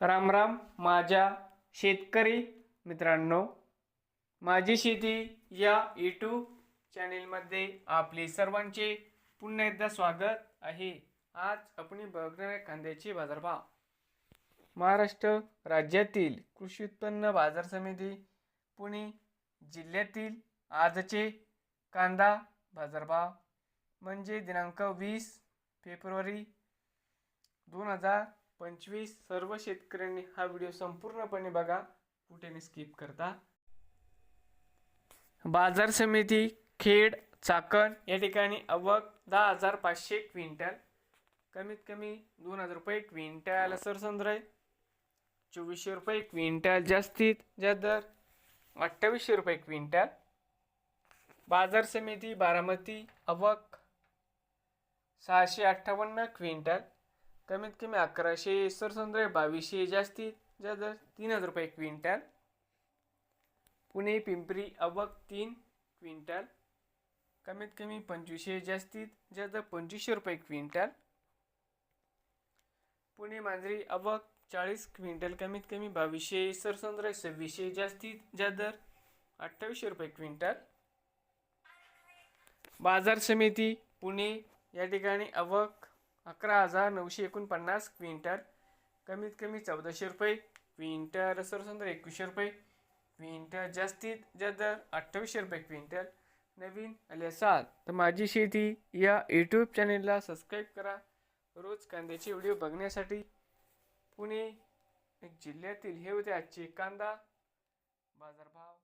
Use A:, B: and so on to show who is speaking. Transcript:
A: राम राम माझ्या शेतकरी मित्रांनो माझी शेती या यूट्यूब चॅनेलमध्ये आपले सर्वांचे पुन्हा एकदा स्वागत आहे. आज आपण बघणार आहे कांद्याचे बाजारभाव. महाराष्ट्र राज्यातील कृषी उत्पन्न बाजार समिती पुणे जिल्ह्यातील आजचे कांदा बाजारभाव. म्हणजे दिनांक वीस फेब्रुवारी दोन हजार पंचवीस सर्व शेतकऱ्यांनी हा व्हिडिओ संपूर्णपणे बघा. कुठे स्किप करता? बाजार समिती खेड चाकण या ठिकाणी अवक दहा हजार पाचशे क्विंटल. कमीत कमी दोन हजार रुपये क्विंटल सरसंद्र आहे. चोवीसशे रुपये क्विंटल जास्तीत जास्त दर. अठ्ठावीसशे रुपये क्विंटल. बाजार समिती बारामती अवक सहाशे अठ्ठावन्न क्विंटल. कमीत कमी अकराशे सरसंद्र बावीसशे जास्तीत जास्त तीन हजार रुपये क्विंटल. पुणे पिंपरी अवक तीन क्विंटल. कमीत कमी पंचवीसशे जास्तीत जास्त पंचवीसशे रुपये क्विंटल. पुणे मांजरी अवक चाळीस क्विंटल. कमीत कमी बावीसशे सरसंद्र सव्वीसशे जास्तीत जास्त अठ्ठावीसशे रुपये क्विंटल. बाजार समिती पुणे या ठिकाणी अवक अकरा हजार नऊशे एकोणपन्नास क्विंटल. कमीत कमी चौदाशे रुपये. क्विंटल सरसंद्र एकवीसशे रुपये. क्विंटर जास्तीत जास्त दर अठ्ठावीसशे रुपये क्विंटल. नवीन आले असाल तर माझी शेती या यूट्यूब चॅनेलला सबस्क्राईब करा. रोज कांद्याचे व्हिडिओ बघण्यासाठी पुणे जिल्ह्यातील हे होते आजचे कांदा. बाजारभाव.